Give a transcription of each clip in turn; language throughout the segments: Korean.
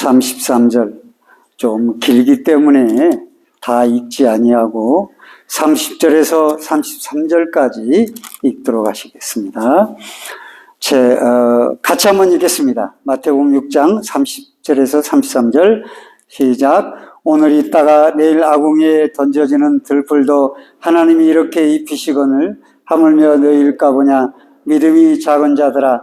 33절 좀 길기 때문에 다 읽지 아니하고 30절에서 33절까지 읽도록 하시겠습니다. 제, 어, 같이 한번 읽겠습니다. 마태복음 6장 30절에서 33절 시작. 오늘 있다가 내일 아궁이에 던져지는 들풀도 하나님이 이렇게 입히시거늘 하물며 너희일까 보냐 믿음이 작은 자들아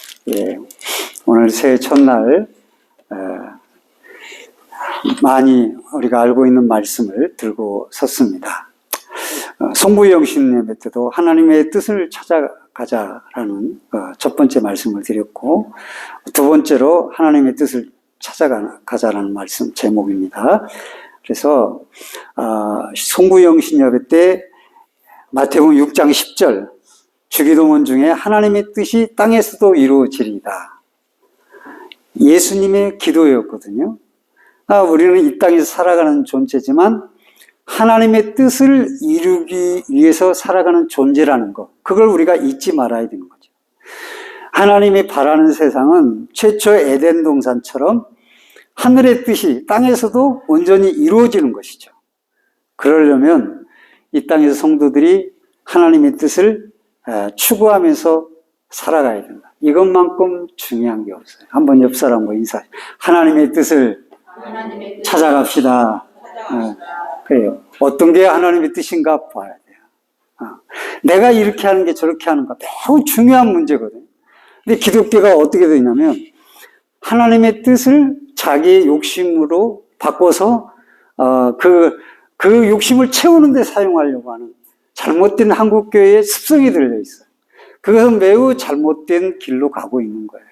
예, 오늘 새해 첫날 어, 많이 우리가 알고 있는 말씀을 들고 섰습니다. 어, 송부영 예배 때도 하나님의 뜻을 찾아가자라는 어, 첫 번째 말씀을 드렸고 두 번째로 하나님의 뜻을 찾아가자라는 말씀 제목입니다. 그래서 어, 송부영신 예배 때 마태복음 6장 10절 주기도문 중에 하나님의 뜻이 땅에서도 이루어지리다. 예수님의 기도였거든요. 아, 우리는 이 땅에서 살아가는 존재지만 하나님의 뜻을 이루기 위해서 살아가는 존재라는 것. 그걸 우리가 잊지 말아야 되는 거죠. 하나님이 바라는 세상은 최초 에덴 동산처럼 하늘의 뜻이 땅에서도 온전히 이루어지는 것이죠. 그러려면 이 땅에서 성도들이 하나님의 뜻을 추구하면서 살아가야 된다. 이것만큼 중요한 게 없어요. 한번 옆 사람과 인사. 하나님의 뜻을 찾아갑시다. 찾아갑시다. 그래요. 어떤 게 하나님의 뜻인가 봐야 돼요. 어. 내가 이렇게 하는 게 저렇게 하는가 매우 중요한 문제거든요. 근데 기독교가 어떻게 되냐면 하나님의 뜻을 자기의 욕심으로 바꿔서 어, 그, 그 욕심을 채우는 데 사용하려고 하는 잘못된 한국교회의 습성이 들려 있어요. 그것은 매우 잘못된 길로 가고 있는 거예요.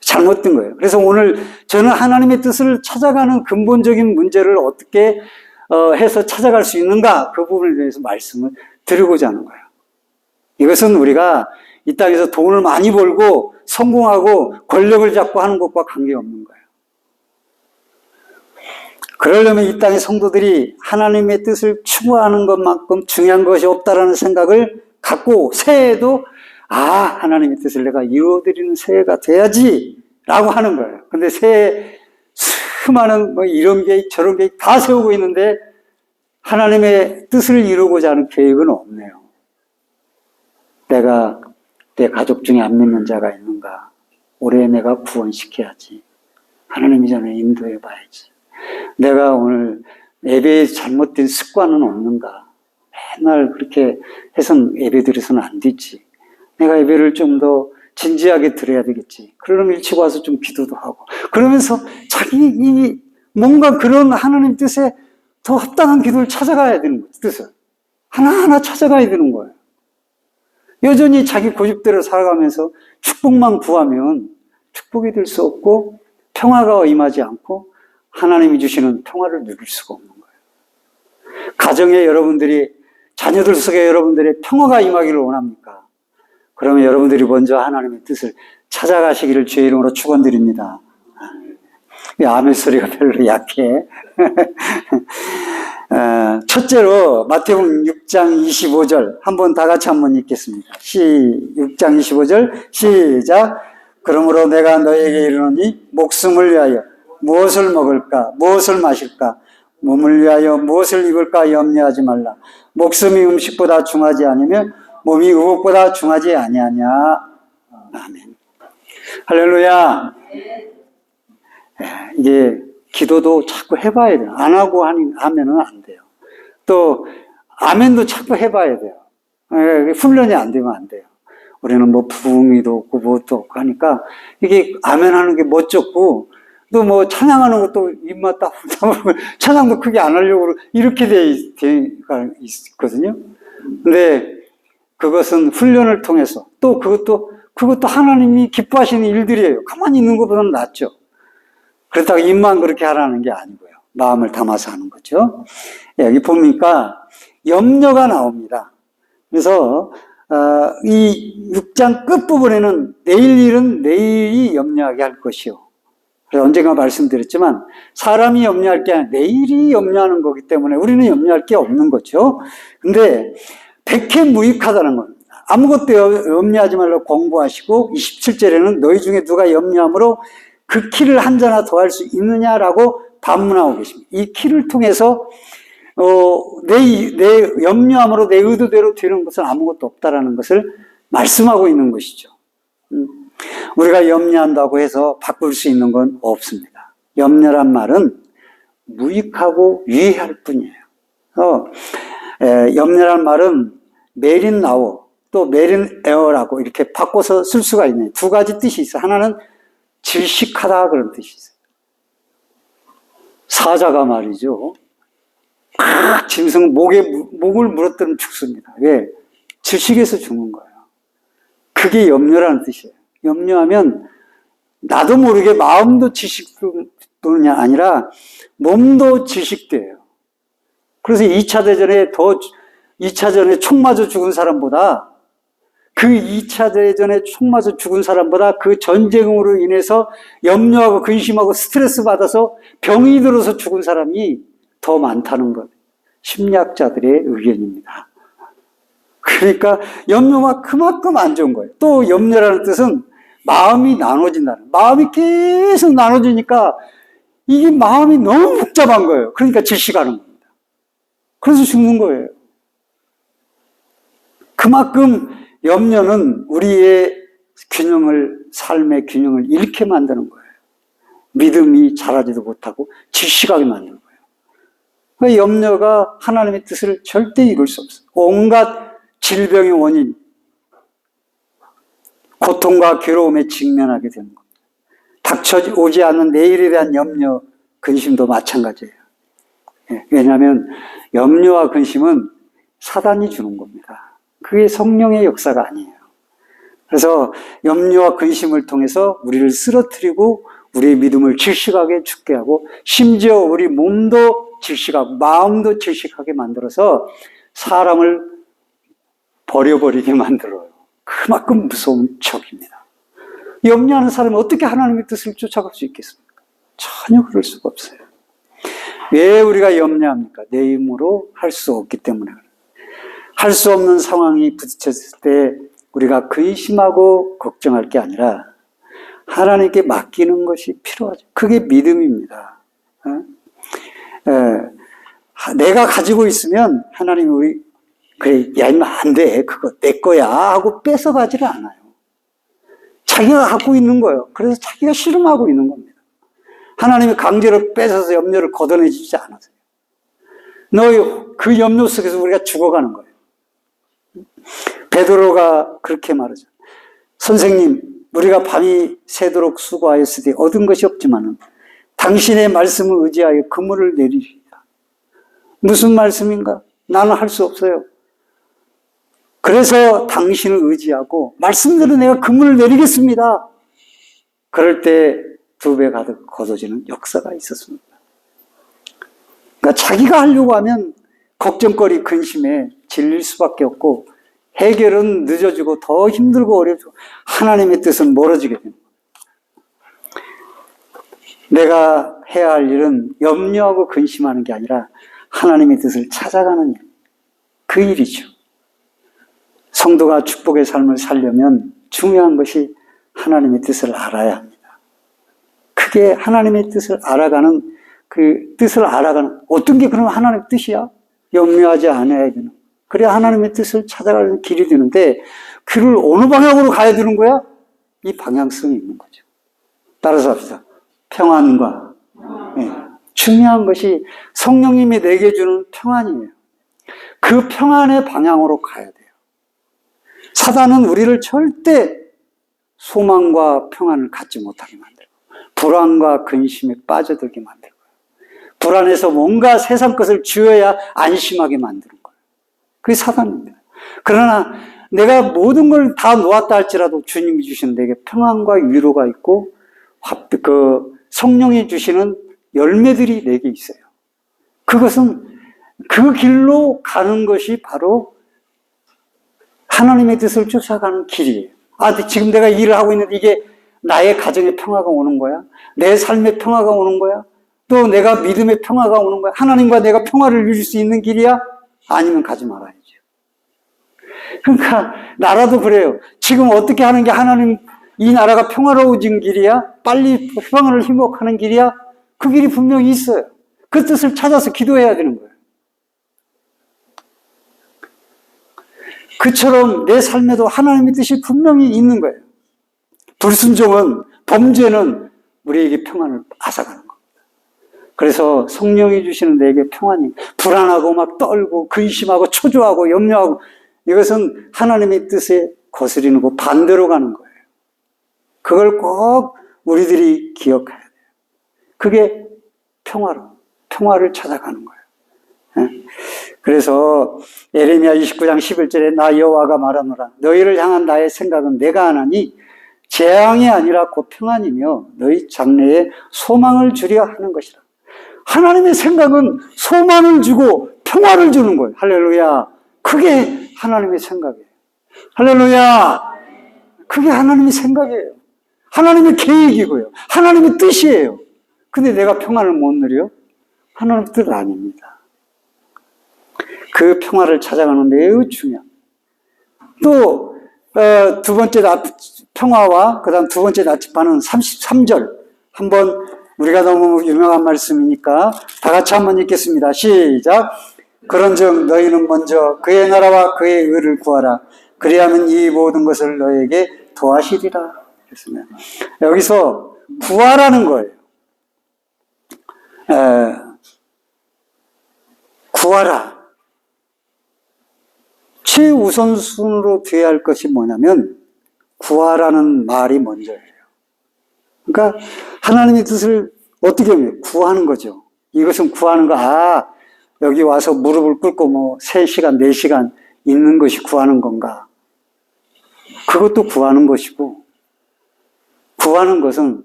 잘못된 거예요. 그래서 오늘 저는 하나님의 뜻을 찾아가는 근본적인 문제를 어떻게 어, 해서 찾아갈 수 있는가 그 부분에 대해서 말씀을 드리고자 하는 거예요. 이것은 우리가 이 땅에서 돈을 많이 벌고 성공하고 권력을 잡고 하는 것과 관계없는 거예요. 그러려면 이 땅의 성도들이 하나님의 뜻을 추구하는 것만큼 중요한 것이 없다라는 생각을 갖고 새해에도 아 하나님의 뜻을 내가 이루어드리는 새해가 돼야지 라고 하는 거예요. 근데 새해 수많은 뭐 이런 계획 저런 계획 다 세우고 있는데 하나님의 뜻을 이루고자 하는 계획은 없네요. 내가 내 가족 중에 안 믿는 자가 있는가? 올해 내가 구원시켜야지. 하나님 이 전에 인도해 봐야지. 내가 오늘 예배에 잘못된 습관은 없는가? 맨날 그렇게 해선 예배 드려서는 안 되지. 내가 예배를 좀 더 진지하게 드려야 되겠지. 그러면 일찍 와서 좀 기도도 하고. 그러면서 자기 이 뭔가 그런 하나님 뜻에 더 합당한 기도를 찾아가야 되는 거지, 뜻을. 하나하나 찾아가야 되는 거예요. 여전히 자기 고집대로 살아가면서 축복만 구하면 축복이 될 수 없고 평화가 임하지 않고 하나님이 주시는 평화를 누릴 수가 없는 거예요. 가정에 여러분들이 자녀들 속에 여러분들의 평화가 임하기를 원합니까? 그러면 여러분들이 먼저 하나님의 뜻을 찾아가시기를 주의 이름으로 축원드립니다. 이 아멘 소리가 별로 약해. 어, 첫째로 마태복음 6장 25절 한번 다 같이 한번 읽겠습니다. 시 6장 25절 시작. 그러므로 내가 너에게 이르노니 목숨을 위하여 무엇을 먹을까 무엇을 마실까 몸을 위하여 무엇을 입을까 염려하지 말라. 목숨이 음식보다 중하지 않으며 몸이 의복보다 중하지 아니하냐. 아멘. 할렐루야. 예, 이게 기도도 자꾸 해봐야 돼요. 안 하고 하면은 안 돼요. 또, 아멘도 자꾸 해봐야 돼요. 예, 훈련이 안 되면 안 돼요. 우리는 뭐 부흥이도 없고 뭐도 없고 하니까 이게 아멘 하는 게 멋졌고 또 뭐 찬양하는 것도 입맛 딱 찬양도 크게 안 하려고 이렇게 돼, 돼 있거든요. 근데 그것은 훈련을 통해서 또 그것도 그것도 하나님이 기뻐하시는 일들이에요. 가만히 있는 것보다는 낫죠. 그렇다고 입만 그렇게 하라는 게 아니고요. 마음을 담아서 하는 거죠. 예, 여기 보니까 염려가 나옵니다. 그래서 어, 이 6장 끝부분에는 내일 일은 내일이 염려하게 할 것이요. 그래서 언젠가 말씀드렸지만 사람이 염려할 게 아니라 내일이 염려하는 거기 때문에 우리는 염려할 게 없는 거죠. 근데 백해 무익하다는 겁니다. 아무것도 염려하지 말고 공부하시고 27절에는 너희 중에 누가 염려함으로 그 키를 한 자나 더 할 수 있느냐라고 반문하고 계십니다. 이 키를 통해서 어, 내, 내 염려함으로 내 의도대로 되는 것은 아무것도 없다라는 것을 말씀하고 있는 것이죠. 음, 우리가 염려한다고 해서 바꿀 수 있는 건 없습니다. 염려란 말은 무익하고 유의할 뿐이에요. 어, 에, 염려란 말은 메린 나워 또 메린 에어라고 이렇게 바꿔서 쓸 수가 있네요. 두 가지 뜻이 있어요. 하나는 질식하다 그런 뜻이 있어요. 사자가 말이죠. 막 짐승 목에 목을 물었더니 죽습니다. 왜? 질식해서 죽는 거예요. 그게 염려라는 뜻이에요. 염려하면 나도 모르게 마음도 질식도는 아니라 몸도 질식돼요. 그래서 2차 대전에 더 2차 전에 총 맞아 죽은 사람보다 그 2차 대전에 총 맞아 죽은 사람보다 그 전쟁으로 인해서 염려하고 근심하고 스트레스 받아서 병이 들어서 죽은 사람이 더 많다는 것. 심리학자들의 의견입니다. 그러니까 염려가 그만큼 안 좋은 거예요. 또 염려라는 뜻은 마음이 나눠진다는. 마음이 계속 나눠지니까 이게 마음이 너무 복잡한 거예요. 그러니까 질식하는 겁니다. 그래서 죽는 거예요. 그만큼 염려는 우리의 균형을, 삶의 균형을 잃게 만드는 거예요. 믿음이 자라지도 못하고 질식하게 만드는 거예요. 그 염려가 하나님의 뜻을 절대 이룰 수 없어요. 온갖 질병의 원인, 고통과 괴로움에 직면하게 되는 겁니다. 닥쳐오지 않는 내일에 대한 염려, 근심도 마찬가지예요. 예, 왜냐하면 염려와 근심은 사단이 주는 겁니다. 그게 성령의 역사가 아니에요. 그래서 염려와 근심을 통해서 우리를 쓰러뜨리고 우리의 믿음을 질식하게 죽게 하고 심지어 우리 몸도 질식하고 마음도 질식하게 만들어서 사람을 버려버리게 만들어요. 그만큼 무서운 척입니다. 염려하는 사람은 어떻게 하나님의 뜻을 쫓아갈 수 있겠습니까? 전혀 그럴 수가 없어요. 왜 우리가 염려합니까? 내 힘으로 할 수 없기 때문에. 할 수 없는 상황이 부딪혔을 때 우리가 근심하고 걱정할 게 아니라 하나님께 맡기는 것이 필요하죠. 그게 믿음입니다. 내가 가지고 있으면 하나님이 우리 그래 야 이면 안 돼. 그거 내 거야 하고 뺏어가지를 않아요. 자기가 갖고 있는 거예요. 그래서 자기가 실험하고 있는 겁니다. 하나님이 강제로 뺏어서 염려를 걷어내 주지 않았어요. 너그 염려 속에서 우리가 죽어가는 거예요. 베드로가 그렇게 말하죠. 선생님, 우리가 밤이 새도록 수고하였으되 얻은 것이 없지만은 당신의 말씀을 의지하여 그물을 내리리다. 무슨 말씀인가? 나는 할 수 없어요. 그래서 당신을 의지하고 말씀대로 내가 그물을 내리겠습니다. 그럴 때 두 배 가득 걷어지는 역사가 있었습니다. 그러니까 자기가 하려고 하면 걱정거리 근심에 질릴 수밖에 없고 해결은 늦어지고 더 힘들고 어렵고 하나님의 뜻은 멀어지게 됩니다. 내가 해야 할 일은 염려하고 근심하는 게 아니라 하나님의 뜻을 찾아가는 일. 그 일이죠. 성도가 축복의 삶을 살려면 중요한 것이 하나님의 뜻을 알아야 합니다. 그게 하나님의 뜻을 알아가는 그 뜻을 알아가는 어떤 게 그럼 하나님의 뜻이야? 염려하지 않아야 되는. 그래야 하나님의 뜻을 찾아가는 길이 되는데 그를 어느 방향으로 가야 되는 거야? 이 방향성이 있는 거죠. 따라서 합시다. 평안과 네. 중요한 것이 성령님이 내게 주는 평안이에요. 그 평안의 방향으로 가야 돼요. 사단은 우리를 절대 소망과 평안을 갖지 못하게 만들고 불안과 근심에 빠져들게 만들고 불안해서 뭔가 세상 것을 쥐어야 안심하게 만드는 거예요. 그게 사단입니다. 그러나 내가 모든 걸 다 놓았다 할지라도 주님이 주신 내게 평안과 위로가 있고 그 성령이 주시는 열매들이 내게 있어요. 그것은 그 길로 가는 것이 바로 하나님의 뜻을 쫓아가는 길이에요. 아, 지금 내가 일을 하고 있는데 이게 나의 가정의 평화가 오는 거야? 내 삶의 평화가 오는 거야? 또 내가 믿음의 평화가 오는 거야? 하나님과 내가 평화를 누릴 수 있는 길이야? 아니면 가지 말아야죠. 그러니까 나라도 그래요. 지금 어떻게 하는 게 하나님 이 나라가 평화로워진 길이야? 빨리 평화를 회복하는 길이야? 그 길이 분명히 있어요. 그 뜻을 찾아서 기도해야 되는 거예요. 그처럼 내 삶에도 하나님의 뜻이 분명히 있는 거예요. 불순종은, 범죄는 우리에게 평안을 앗아가는 겁니다. 그래서 성령이 주시는 내게 평안이 불안하고 막 떨고 근심하고 초조하고 염려하고 이것은 하나님의 뜻에 거스리는 거 반대로 가는 거예요. 그걸 꼭 우리들이 기억해야 돼요. 그게 평화로, 평화를 찾아가는 거예요. 예? 그래서 에레미야 29장 11절에 나 여호와가 말하노라 너희를 향한 나의 생각은 내가 하나니 재앙이 아니라 곧 평안이며 너희 장래에 소망을 주려 하는 것이라. 하나님의 생각은 소망을 주고 평화를 주는 거예요. 할렐루야. 그게 하나님의 생각이에요. 할렐루야. 그게 하나님의 생각이에요. 하나님의 계획이고요. 하나님의 뜻이에요. 근데 내가 평안을 못 누려? 하나님의 뜻 아닙니다. 그 평화를 찾아가는 매우 중요합니다. 또, 어, 두 번째 나, 평화와 그 다음 두 번째 나치파는 33절. 한번 우리가 너무 유명한 말씀이니까 다 같이 한번 읽겠습니다. 시작. 그런 즉 너희는 먼저 그의 나라와 그의 의를 구하라. 그리하면 이 모든 것을 너에게 도하시리라. 그랬습니다. 여기서 구하라는 거예요. 에, 구하라. 최우선순으로 돼야 할 것이 뭐냐면 구하라는 말이 먼저예요. 그러니까 하나님의 뜻을 어떻게 하면 구하는 거죠. 이것은 구하는 거, 아, 여기 와서 무릎을 꿇고 뭐 3시간, 4시간 있는 것이 구하는 건가. 그것도 구하는 것이고, 구하는 것은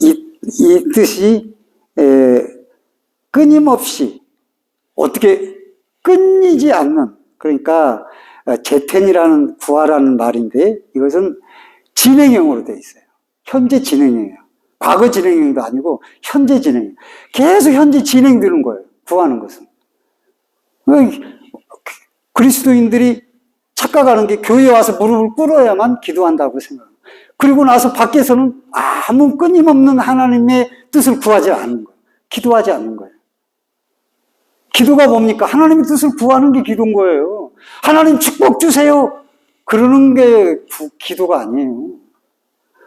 이, 이 뜻이 에, 끊임없이 어떻게 끊이지 않는 그러니까 재텐이라는 구하라는 말인데 이것은 진행형으로 되어 있어요. 현재 진행형이에요. 과거 진행형도 아니고 현재 진행. 계속 현재 진행되는 거예요. 구하는 것은. 그리스도인들이 착각하는 게 교회에 와서 무릎을 꿇어야만 기도한다고 생각합니다. 그리고 나서 밖에서는 아무 끊임없는 하나님의 뜻을 구하지 않는 거예요. 기도하지 않는 거예요. 기도가 뭡니까? 하나님의 뜻을 구하는 게 기도인 거예요. 하나님 축복 주세요. 그러는 게 기도가 아니에요.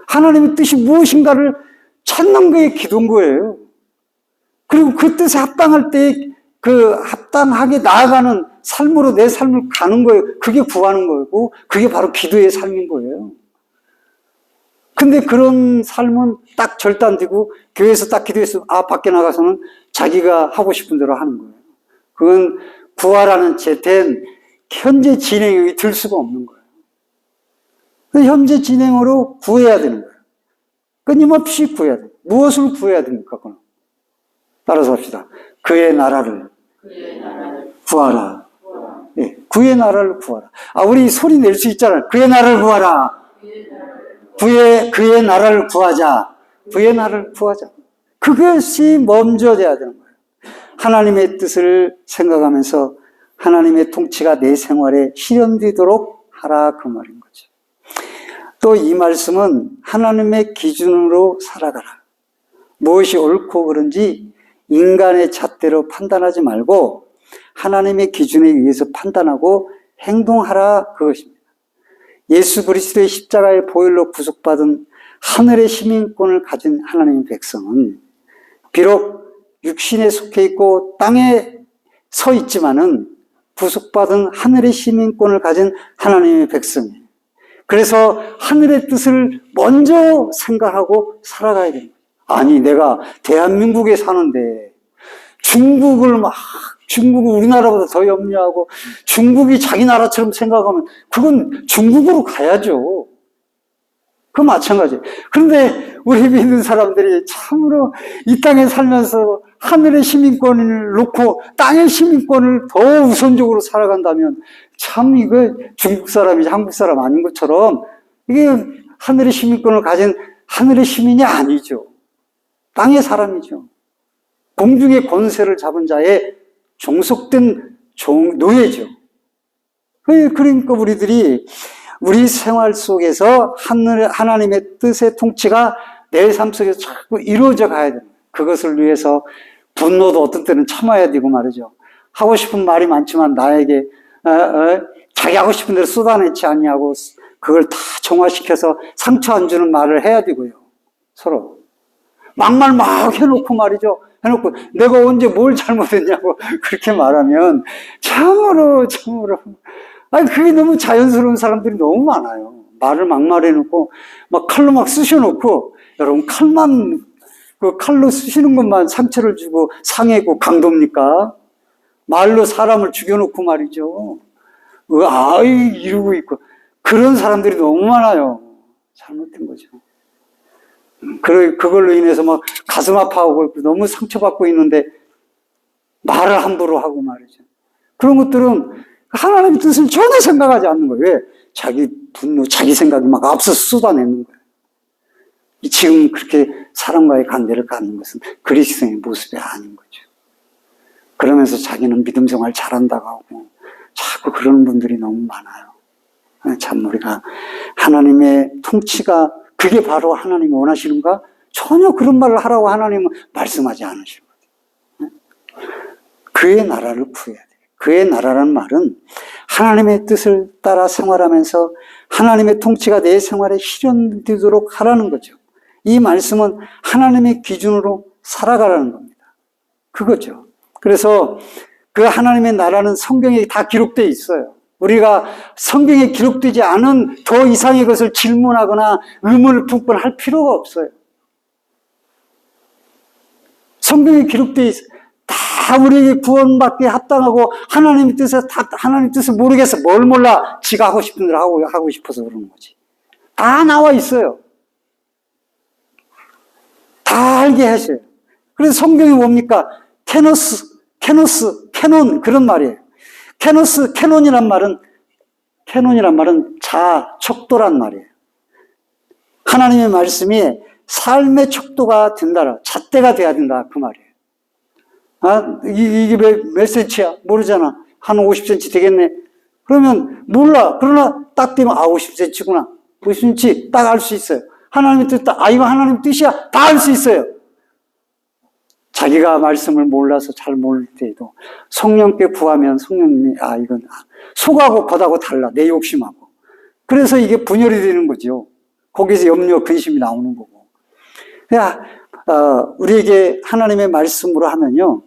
하나님의 뜻이 무엇인가를 찾는 게 기도인 거예요. 그리고 그 뜻에 합당할 때 그 합당하게 나아가는 삶으로 내 삶을 가는 거예요. 그게 구하는 거고, 그게 바로 기도의 삶인 거예요. 근데 그런 삶은 딱 절단되고, 교회에서 딱 기도해서, 아, 밖에 나가서는 자기가 하고 싶은 대로 하는 거예요. 그건 구하라는 제된 현재 진행이 들 수가 없는 거예요. 현재 진행으로 구해야 되는 거예요. 끊임없이 구해야 돼요. 무엇을 구해야 됩니까? 그건? 따라서 합시다. 그의 나라를, 그의 나라를 구하라. 구하라. 예, 그의 나라를 구하라. 아, 우리 소리 낼 수 있잖아요. 그의 나라를 구하라. 그의, 그의 나라를 구하자. 그의 나라를 구하자. 그것이 먼저 돼야 되는 거예요. 하나님의 뜻을 생각하면서 하나님의 통치가 내 생활에 실현되도록 하라 그 말인 거죠. 또 이 말씀은 하나님의 기준으로 살아가라. 무엇이 옳고 그른지 인간의 잣대로 판단하지 말고 하나님의 기준에 의해서 판단하고 행동하라 그것입니다. 예수 그리스도의 십자가의 보혈로 구속받은 하늘의 시민권을 가진 하나님의 백성은 비록 육신에 속해 있고 땅에 서 있지만은 구속받은 하늘의 시민권을 가진 하나님의 백성이에요. 그래서 하늘의 뜻을 먼저 생각하고 살아가야 됩니다. 아니, 내가 대한민국에 사는데 중국을 막, 중국을 우리나라보다 더 염려하고 중국이 자기 나라처럼 생각하면 그건 중국으로 가야죠. 그 마찬가지. 그런데 우리 믿는 사람들이 참으로 이 땅에 살면서 하늘의 시민권을 놓고 땅의 시민권을 더 우선적으로 살아간다면 참 이거 중국 사람이지 한국 사람 아닌 것처럼 이게 하늘의 시민권을 가진 하늘의 시민이 아니죠. 땅의 사람이죠. 공중의 권세를 잡은 자의 종속된 종, 노예죠. 그- 그러니까 우리들이 우리 생활 속에서 하나님의 뜻의 통치가 내 삶 속에서 자꾸 이루어져 가야 됩니다. 그것을 위해서 분노도 어떤 때는 참아야 되고 말이죠. 하고 싶은 말이 많지만 나에게 어, 어, 자기 하고 싶은 대로 쏟아내지 않냐고 그걸 다 정화시켜서 상처 안 주는 말을 해야 되고요. 서로. 막말 막 해놓고 말이죠. 해놓고 내가 언제 뭘 잘못했냐고 그렇게 말하면 참으로 참으로 아니 그게 너무 자연스러운 사람들이 너무 많아요. 말을 막말해 놓고 막 칼로 막 쑤셔 놓고 여러분 칼만 그 칼로 쑤시는 것만 상처를 주고 상해고 강도입니까? 말로 사람을 죽여놓고 말이죠. 그 아이 이러고 있고 그런 사람들이 너무 많아요. 잘못된 거죠. 그 그걸로 인해서 막 가슴 아파하고 있고 너무 상처받고 있는데 말을 함부로 하고 말이죠. 그런 것들은 하나님의 뜻을 전혀 생각하지 않는 거예요. 왜? 자기 분노, 자기 생각이 막 앞서서 쏟아내는 거예요. 이 지금 그렇게 사람과의 관계를 갖는 것은 그리스도의 모습이 아닌 거죠. 그러면서 자기는 믿음 생활 잘한다고 하고 자꾸 그러는 분들이 너무 많아요. 참 우리가 하나님의 통치가 그게 바로 하나님이 원하시는가? 전혀 그런 말을 하라고 하나님은 말씀하지 않으시거든요. 그의 나라를 돼요. 그의 나라라는 말은 하나님의 뜻을 따라 생활하면서 하나님의 통치가 내 생활에 실현되도록 하라는 거죠. 이 말씀은 하나님의 기준으로 살아가라는 겁니다. 그거죠. 그래서 그 하나님의 나라는 성경에 다 기록되어 있어요. 우리가 성경에 기록되지 않은 더 이상의 것을 질문하거나 의문을 품거나 할 필요가 없어요. 성경에 기록되어 있어요. 다 우리에게 구원받기에 합당하고 하나님의 뜻에 다 하나님 뜻을 모르겠어. 뭘 몰라. 지가 하고 싶은 대로 하고 하고 싶어서 그러는 거지. 다 나와 있어요. 다 알게 하셔요. 그래서 성경이 뭡니까? 캐노스, 캐노스, 캐논 그런 말이에요. 캐노스, 캐논이란 말은 캐논이란 말은 자, 척도란 말이에요. 하나님의 말씀이 삶의 척도가 된다. 잣대가 돼야 된다. 그 말이에요. 아, 이- 이게 몇, 몇 센치야? 모르잖아. 한 50cm 되겠네. 그러면 몰라. 그러나 딱 되면 아, 50cm구나. 50cm 딱 알 수 있어요. 하나님의 뜻, 아, 이거 하나님 뜻이야. 다 알 수 있어요. 자기가 말씀을 몰라서 잘 모를 때에도 성령께 구하면 성령님이, 아, 이건 속하고 겉하고 달라. 내 욕심하고. 그래서 이게 분열이 되는 거죠. 거기서 염려, 근심이 나오는 거고. 야, 어, 우리에게 하나님의 말씀으로 하면요.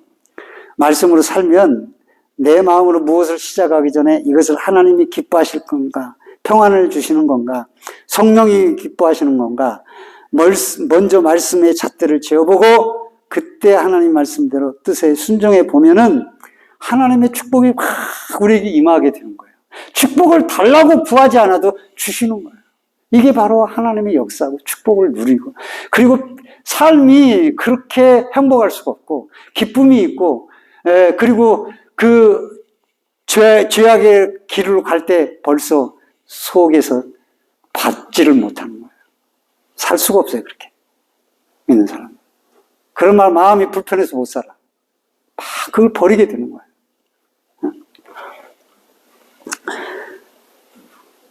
말씀으로 살면 내 마음으로 무엇을 시작하기 전에 이것을 하나님이 기뻐하실 건가? 평안을 주시는 건가? 성령이 기뻐하시는 건가? 멀- 먼저 말씀의 잣대를 재어보고 그때 하나님 말씀대로 뜻에 순종해 보면은 하나님의 축복이 확 우리에게 임하게 되는 거예요. 축복을 달라고 구하지 않아도 주시는 거예요. 이게 바로 하나님의 역사고 축복을 누리고 그리고 삶이 그렇게 행복할 수가 없고 기쁨이 있고 에, 그리고 그 죄, 죄악의 길을 갈때 벌써 속에서 받지를 못하는 거예요. 살 수가 없어요 그렇게 믿는 사람. 그런 말 마음이 불편해서 못 살아. 막 그걸 버리게 되는 거예요.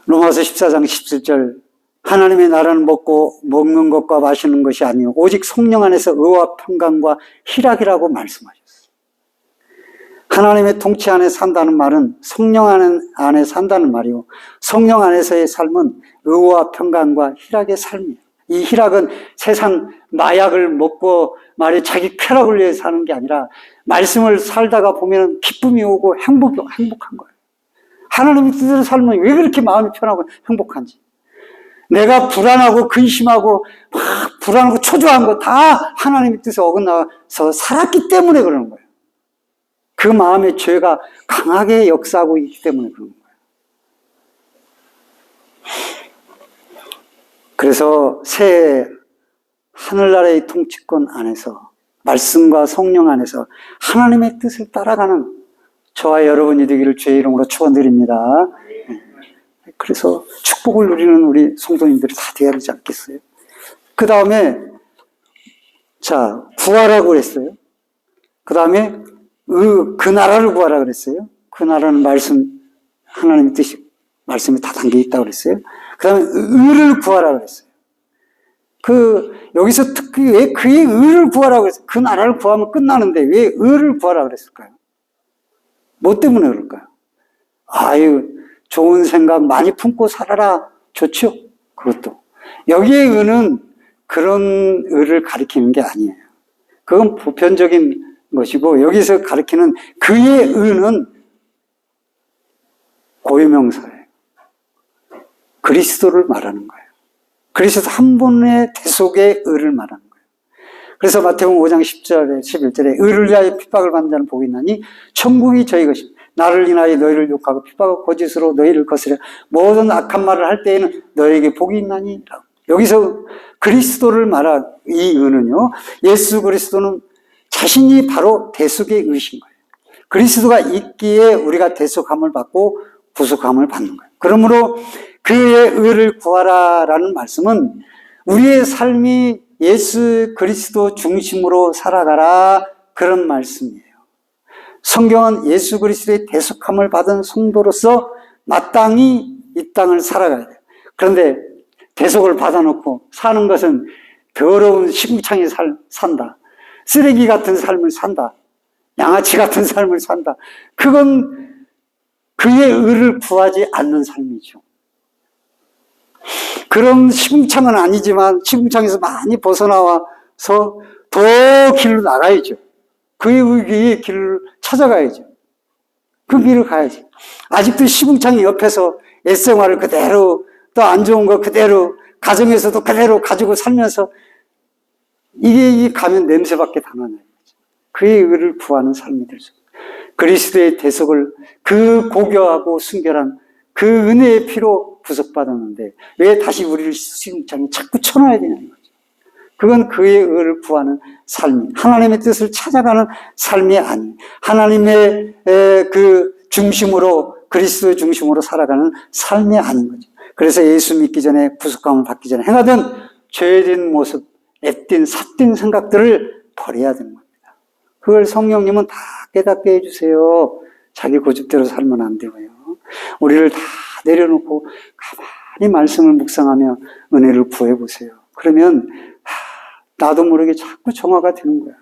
로마서 14장 17절 하나님의 나라는 먹고 먹는 것과 마시는 것이 아니요 오직 성령 안에서 의와 평강과 희락이라고 말씀하셨어요. 하나님의 통치 안에 산다는 말은 성령 안에, 산다는 말이고 성령 안에서의 삶은 의와 평강과 희락의 삶이에요. 이 희락은 세상 마약을 먹고 말이 자기 쾌락을 위해 사는 게 아니라 말씀을 살다가 보면 기쁨이 오고 행복, 행복한 거예요. 하나님의 뜻대로 살면 왜 그렇게 마음이 편하고 행복한지. 내가 불안하고 근심하고 막 불안하고 초조한 거 다 하나님의 뜻에 어긋나서 살았기 때문에 그러는 거예요. 그 마음의 죄가 강하게 역사하고 있기 때문에 그런 거예요. 그래서 새해 하늘나라의 통치권 안에서 말씀과 성령 안에서 하나님의 뜻을 따라가는 저와 여러분이 되기를 주의 이름으로 축원드립니다. 네. 그래서 축복을 누리는 우리 성도님들이 다 되어야 되지 않겠어요? 그 다음에 자 구하라고 그랬어요. 그 다음에 그 나라를 구하라 그랬어요. 그 나라는 말씀 하나님의 뜻이 말씀이 다 담겨 있다고 그랬어요. 그 다음에 의를 구하라 그랬어요. 그 여기서 특히 왜 그의 의를 구하라 그랬어요. 그 나라를 구하면 끝나는데 왜 의를 구하라 그랬을까요? 뭐 때문에 그럴까요? 아유 좋은 생각 많이 품고 살아라 좋죠. 그것도 여기에 의는 그런 의를 가리키는 게 아니에요. 그건 보편적인 것이고 여기서 가리키는 그의 의는 고유명사예요. 그리스도를 말하는 거예요. 그리스도 한 분의 대속의 의를 말하는 거예요. 그래서 마태복음 5장 10절에 11절에 의를 위하여 핍박을 받는 자는 복이 있나니 천국이 저희 것입니다. 나를 인하여 너희를 욕하고 핍박하고 거짓으로 너희를 거스려 모든 악한 말을 할 때에는 너에게 복이 있나니. 여기서 그리스도를 말한 이 의는요. 예수 그리스도는 자신이 바로 대속의 의신 거예요. 그리스도가 있기에 우리가 대속함을 받고 구속함을 받는 거예요. 그러므로 그의 의를 구하라라는 말씀은 우리의 삶이 예수 그리스도 중심으로 살아가라 그런 말씀이에요. 성경은 예수 그리스도의 대속함을 받은 성도로서 마땅히 이 땅을 살아가야 돼요. 그런데 대속을 받아놓고 사는 것은 더러운 시궁창에 살, 산다. 쓰레기 같은 삶을 산다. 양아치 같은 삶을 산다. 그건 그의 의를 구하지 않는 삶이죠. 그런 시궁창은 아니지만 시궁창에서 많이 벗어나와서 더 길로 나가야죠. 그의 의의 길을 찾아가야죠. 그 길을 가야지. 아직도 시궁창이 옆에서 옛생활을 그대로 또 안 좋은 거 그대로 가정에서도 그대로 가지고 살면서 이게 이 가면 냄새밖에 당하는 거죠. 그의 의를 구하는 삶이 될 수. 그리스도의 대속을 그 고교하고 순결한 그 은혜의 피로 구속받았는데 왜 다시 우리를 시궁창에 자꾸 쳐놔야 되냐는 거죠. 그건 그의 의를 구하는 삶이 하나님의 뜻을 찾아가는 삶이 아닌 하나님의 그 중심으로 그리스도의 중심으로 살아가는 삶이 아닌 거죠. 그래서 예수 믿기 전에 구속감을 받기 전에 행하던 죄된 모습, 앳된 삿된 생각들을 버려야 되는 겁니다. 그걸 성령님은 다 깨닫게 해주세요. 자기 고집대로 살면 안 되고요. 우리를 다 내려놓고 가만히 말씀을 묵상하며 은혜를 구해보세요. 그러면 나도 모르게 자꾸 정화가 되는 거야.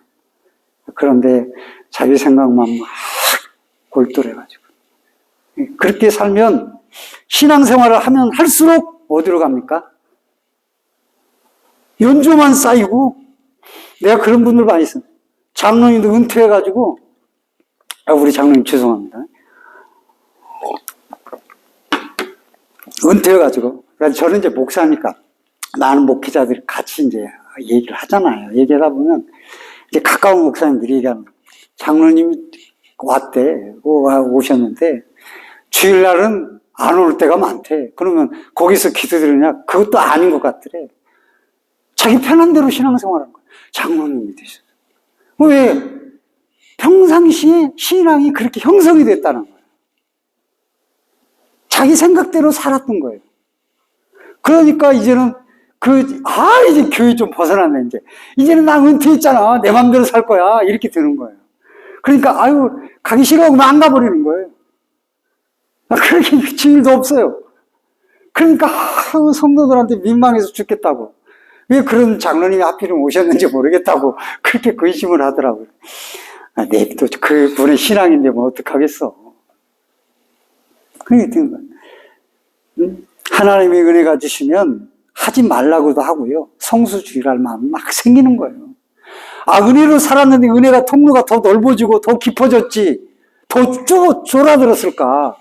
그런데 자기 생각만 막 골똘해가지고. 그렇게 살면 신앙생활을 하면 할수록 어디로 갑니까? 연조만 쌓이고 내가 그런 분들 많이 있어. 장로님도 은퇴해가지고 아, 우리 장로님 죄송합니다. 은퇴해가지고 그래서 저는 이제 목사니까 많은 목회자들이 같이 이제 얘기를 하잖아요. 얘기하다 보면 이제 가까운 목사님들이 얘기하는 장로님이 왔대 오셨는데 주일날은 안 올 때가 많대. 그러면 거기서 기도 드리냐? 그것도 아닌 것 같더래. 자기 편한 대로 신앙생활하는 거야. 장로님이 되셨어. 왜? 평상시에 신앙이 그렇게 형성이 됐다는 거예요. 자기 생각대로 살았던 거예요. 그러니까 이제는 그, 아, 이제 교회 좀 벗어났네, 이제. 이제는 나 은퇴했잖아. 내 맘대로 살 거야. 이렇게 되는 거예요. 그러니까, 아유, 가기 싫어하고 안 가버리는 거예요. 아, 그렇게 지일도 없어요. 그러니까, 아유, 성도들한테 민망해서 죽겠다고. 왜 그런 장로님이 하필이면 오셨는지 모르겠다고 그렇게 근심을 하더라고요. 아, 내, 또 그분의 신앙인데 뭐 어떡하겠어. 거예요. 음? 하나님의 은혜가 주시면 하지 말라고도 하고요. 성수주의랄 마음 막 생기는 거예요. 아, 은혜로 살았는데 은혜가 통로가 더 넓어지고 더 깊어졌지. 더 쪼, 쫄아들었을까.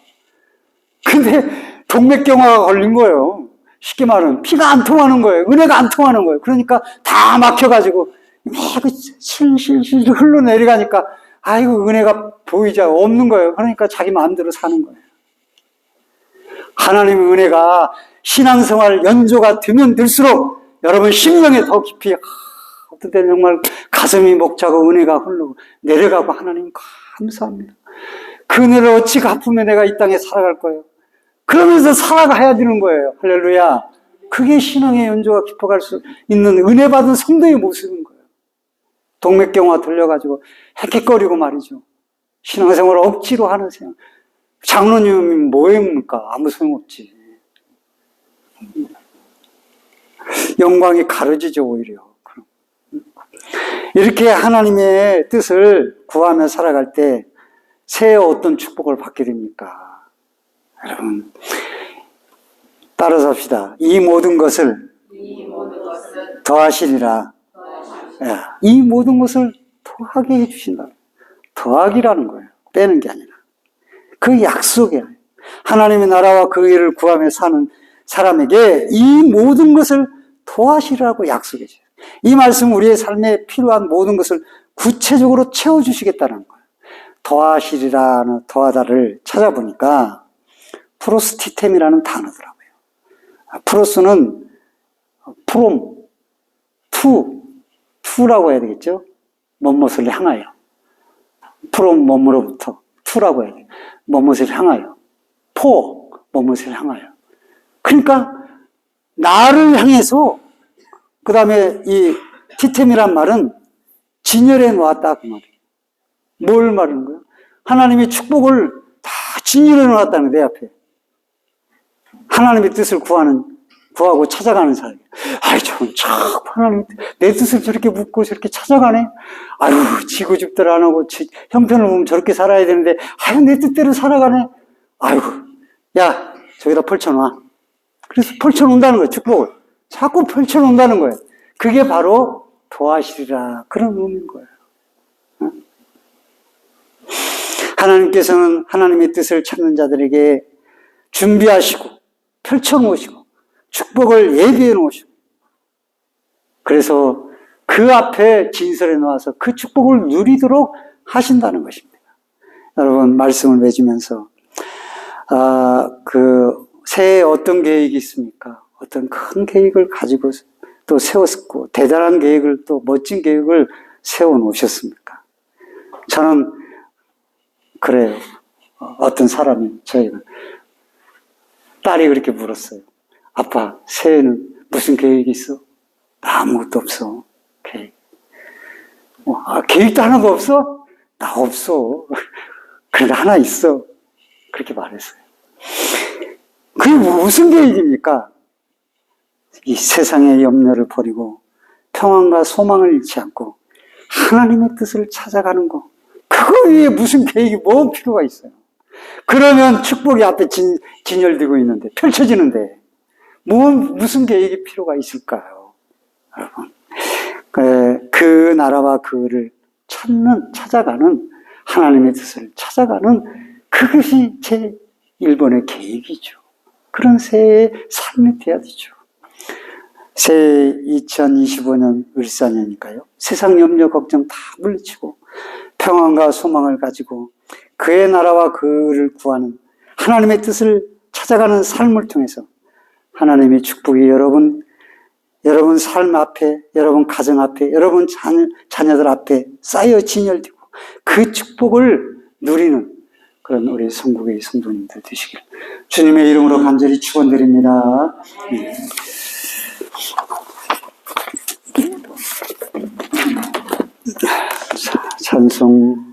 근데 동맥경화가 걸린 거예요. 쉽게 말하면 피가 안 통하는 거예요. 은혜가 안 통하는 거예요. 그러니까 다 막혀가지고 막 실실실 흘러내려가니까 아이고 은혜가 보이지 없는 거예요. 그러니까 자기 마음대로 사는 거예요. 하나님의 은혜가 신앙생활 연조가 되면 될수록 여러분 심령에 더 깊이 어떤 때는 정말 가슴이 벅차고 은혜가 흐르고 내려가고 하나님 감사합니다. 그 은혜를 어찌 갚으면 내가 이 땅에 살아갈 거예요. 그러면서 살아가야 되는 거예요. 할렐루야. 그게 신앙의 연조가 깊어갈 수 있는 은혜 받은 성도의 모습인 거예요. 동맥경화 돌려가지고 헥헥거리고 말이죠. 신앙생활을 억지로 하는 생활. 장로님이 뭐입니까? 아무 소용없지. 영광이 가려지죠, 오히려. 이렇게 하나님의 뜻을 구하며 살아갈 때 새해 어떤 축복을 받게 됩니까? 여러분, 따라서 합시다. 이 모든 것을 것을 더하시리라. 예, 이 모든 것을 더하게 해주신다. 더하기라는 거예요. 빼는 게 아니라. 그 약속이에요. 하나님의 나라와 그 일을 구하며 사는 사람에게 이 모든 것을 더하시라고 약속해 줘요. 이 말씀 우리의 삶에 필요한 모든 것을 구체적으로 채워주시겠다는 거예요. 더하시리라는 더하다를 찾아보니까 프로스티템이라는 단어더라고요. 아, 프로스는 프롬, 투, 투라고 해야 되겠죠? 뭐뭇을 향하여. 프롬 뭐뭐로부터 투라고 해야 돼요. 뭐뭇을 향하여. 포, 뭐뭇을 향하여. 그러니까 나를 향해서 그 다음에 이 티템이란 말은 진열해 놓았다 그 말이에요. 뭘 말하는 거예요? 하나님의 축복을 다 진열해 놓았다는 내 앞에. 하나님의 뜻을 구하는 구하고 찾아가는 사람. 아이, 저건 참, 하나님, 내 뜻을 저렇게 묻고 저렇게 찾아가네? 아유, 지고 죽들 안 하고, 지- 형편을 보면 저렇게 살아야 되는데, 아유, 내 뜻대로 살아가네? 아유, 야, 저기다 펼쳐놔. 그래서 펼쳐놓는다는 거예요, 축복을. 자꾸 펼쳐놓는다는 거예요. 그게 바로 도하시리라. 그런 의미인 거예요. 응? 하나님께서는 하나님의 뜻을 찾는 자들에게 준비하시고, 펼쳐 놓으시고, 축복을 예비해 놓으시고, 그래서 그 앞에 진설해 놓아서 그 축복을 누리도록 하신다는 것입니다. 여러분, 말씀을 맺으면서, 아, 그, 새해에 어떤 계획이 있습니까? 어떤 큰 계획을 가지고 또 세웠고, 대단한 계획을 또 멋진 계획을 세워 놓으셨습니까? 저는, 그래요. 어, 어떤 사람이 저희가 딸이 그렇게 물었어요. 아빠, 새해는 무슨 계획이 있어? 나 아무것도 없어. 계획. 어, 아, 계획도 하나도 없어? 나 없어. 그런데 하나 있어. 그렇게 말했어요. 그게 무슨 계획입니까? 이 세상의 염려를 버리고 평안과 소망을 잃지 않고 하나님의 뜻을 찾아가는 거. 그거 위에 무슨 계획이 뭐 필요가 있어요? 그러면 축복이 앞에 진, 진열되고 있는데, 펼쳐지는데, 뭐, 무슨 계획이 필요가 있을까요? 여러분. 그, 그 나라와 그를 찾는, 찾아가는, 하나님의 뜻을 찾아가는 그것이 제 1번의 계획이죠. 그런 새해의 삶이 돼야 되죠. 새해 2025년 을사년이니까요. 세상 염려, 걱정 다 물리치고, 평안과 소망을 가지고, 그의 나라와 그를 구하는 하나님의 뜻을 찾아가는 삶을 통해서 하나님의 축복이 여러분, 여러분 삶 앞에, 여러분 가정 앞에, 여러분 자녀, 자녀들 앞에 쌓여 진열되고 그 축복을 누리는 그런 우리 성국의 성도님들 되시길 주님의 이름으로 간절히 축원드립니다. 네. 자, 찬송하시고